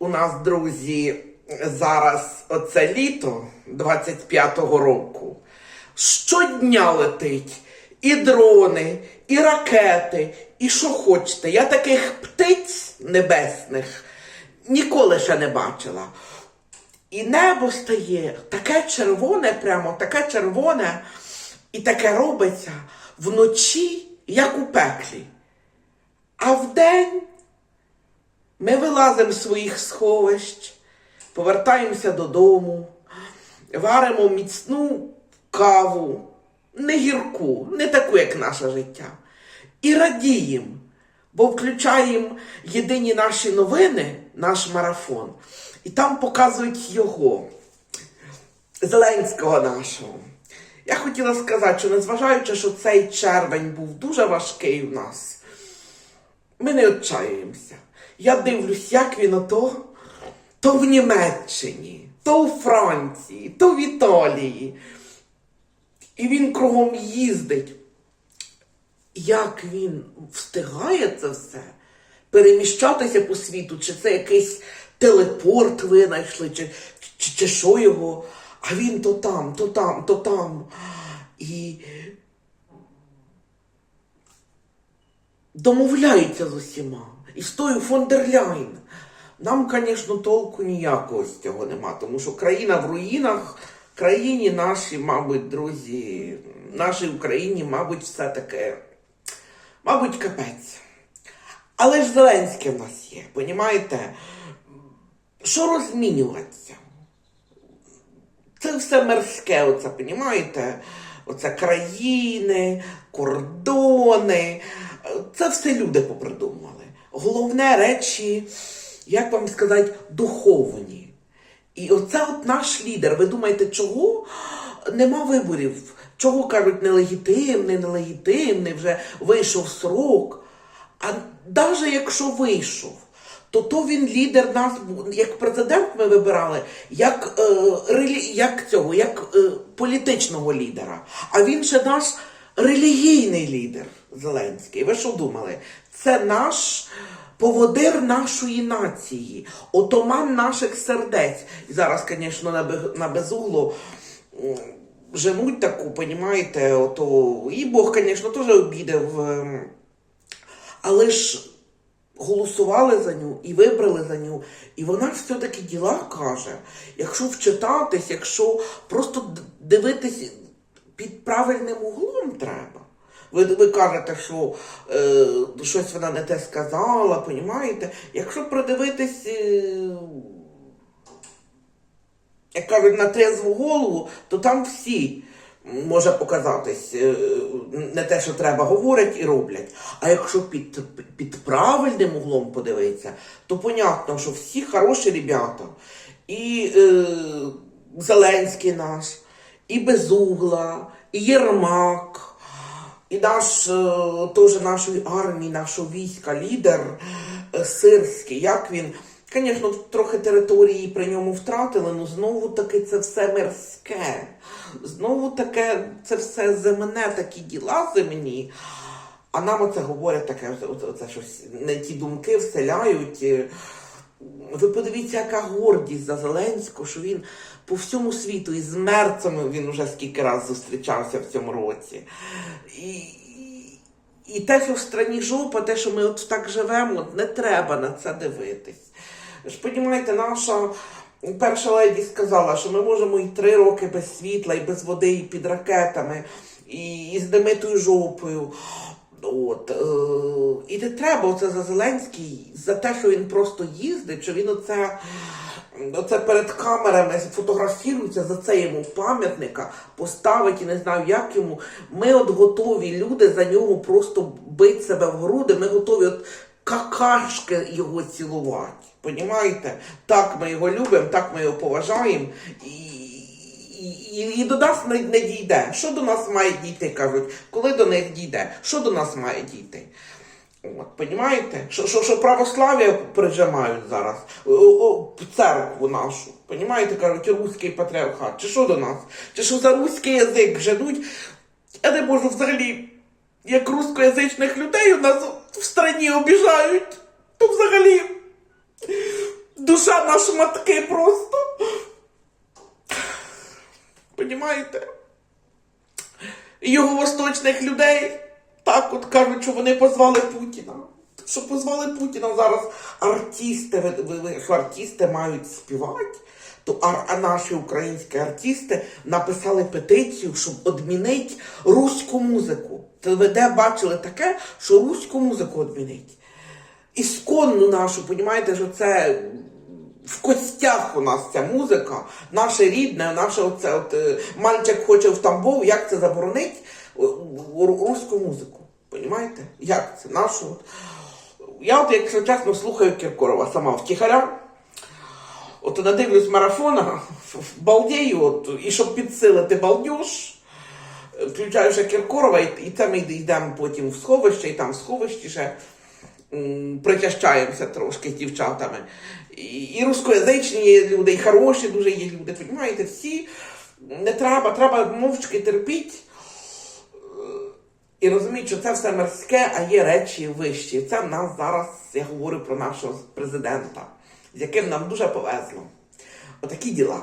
у нас, друзі, зараз оце літо 25-го року. Щодня летить і дрони, і ракети, і що хочете. Я таких птиць небесних ніколи ще не бачила. І небо стає таке червоне, прямо таке червоне, і таке робиться вночі, як у пеклі. А вдень ми вилазимо з своїх сховищ, повертаємося додому, варимо міцну каву, не гірку, не таку, як наше життя. І радіємо, бо включаємо єдині наші новини, наш марафон, і там показують його, Зеленського нашого. Я хотіла сказати, що незважаючи, що цей червень був дуже важкий у нас, ми не відчаюємося. Я дивлюсь, як він ото, то в Німеччині, то у Франції, то в Італії. І він кругом їздить. Як він встигає це все переміщатися по світу, чи це якийсь телепорт винайшли, чи, чи, чи що його, а він то там, то там, то там. І домовляється з усіма. І з тою фон. Нам, звісно, толку ніякого з цього нема, тому що країна в руїнах, країні наші, мабуть, друзі, нашій Україні, мабуть, все таке, мабуть, капець. Але ж Зеленський в нас є, понімаєте? Що розмінюватися? Це все мирське, оце, понімаєте? Оце країни, кордони. Це все люди попридумали. Головне речі, як вам сказати, духовні. І оце от наш лідер. Ви думаєте, чого нема виборів? Чого кажуть нелегітимний, нелегітимний, вже вийшов срок. А навіть якщо вийшов, то то він лідер нас, як президент ми вибирали, як, е, як цього, як е, політичного лідера. А він ще наш релігійний лідер Зеленський. Ви що думали? Це наш поводир нашої нації, отоман наших сердець. І зараз, звісно, на, бе- на безугло женуть таку, понімаєте, ото і Бог, звісно, теж обідав. але ж голосували за ню і вибрали за ню. І вона все-таки діла каже. Якщо вчитатись, якщо просто дивитись під правильним углом треба. Ви, ви кажете, що е, щось вона не те сказала, понімаєте? Якщо придивитись, е, як кажуть, на трезву голову, то там всі може показатись е, не те, що треба, говорять і роблять. А якщо під, під правильним углом подивитися, то понятно, що всі хороші ребята. І е, Зеленський наш, і Безугла, і Єрмак, і наш е, теж нашої армії, нашого війська, лідер е, Сирський, як він. Звісно, трохи території при ньому втратили, але знову таки це все мирське. Знову таке, це все земне, такі діла земні. А нам оце говорять таке, оце, щось не ті думки вселяють. Ви подивіться, яка гордість за Зеленського, що він по всьому світу із мерцями він уже скільки разів зустрічався в цьому році. І, і, те, що в страні жопа, те, що ми от так живемо, не треба на це дивитись. Ви ж розумієте, наша перша леді сказала, що ми можемо і три роки без світла, і без води, і під ракетами, і, і з димитою жопою. От, е, і не треба оце за Зеленський, за те, що він просто їздить, що він оце, оце перед камерами фотографірується, за це йому пам'ятника поставить і не знаю, як йому. Ми от готові люди за нього просто бити себе в груди, ми готові от какашки його цілувати. Понімаєте? Так ми його любимо, так ми його поважаємо. І, і, і, до нас не, не дійде. Що до нас має дійти, кажуть, коли до них дійде? Що до нас має дійти? От, понімаєте? Що, що, що православ'я прижимають зараз, о, о, церкву нашу. Понімаєте, кажуть, руський патріархат. Чи що до нас? Чи що за руський язик женуть? Я не можу взагалі, як рускоязичних людей у нас в страні обіжають, то взагалі душа на шматки просто. Понімаєте? Його восточних людей так от кажуть, що вони позвали Путіна. Що позвали Путіна зараз артисти, що артисти мають співати, то а наші українські артисти написали петицію, щоб відмінити руську музику. Де бачили таке, що руську музику відмінить. Ісконну нашу, понімаєте, що це в костях у нас ця музика, наше рідне, наше оце от е, мальчик хоче в Тамбов, як це заборонить руську музику? Понімаєте? Як це? Нашу? Я от, якщо чесно, слухаю Кіркорова сама втіхаря. От надивлюсь марафона, балдею, от, і щоб підсилити балдеж, включаю ще Кіркорова, і, і ми йдемо потім в сховище, і там в сховищі ще причащаємося трошки з дівчатами. І, і рускоязичні є люди, і хороші дуже є люди. Понімаєте, всі не треба, треба мовчки терпіти. І розуміють, що це все мирське, а є речі вищі. Це в нас зараз, я говорю про нашого президента, з яким нам дуже повезло. Отакі діла.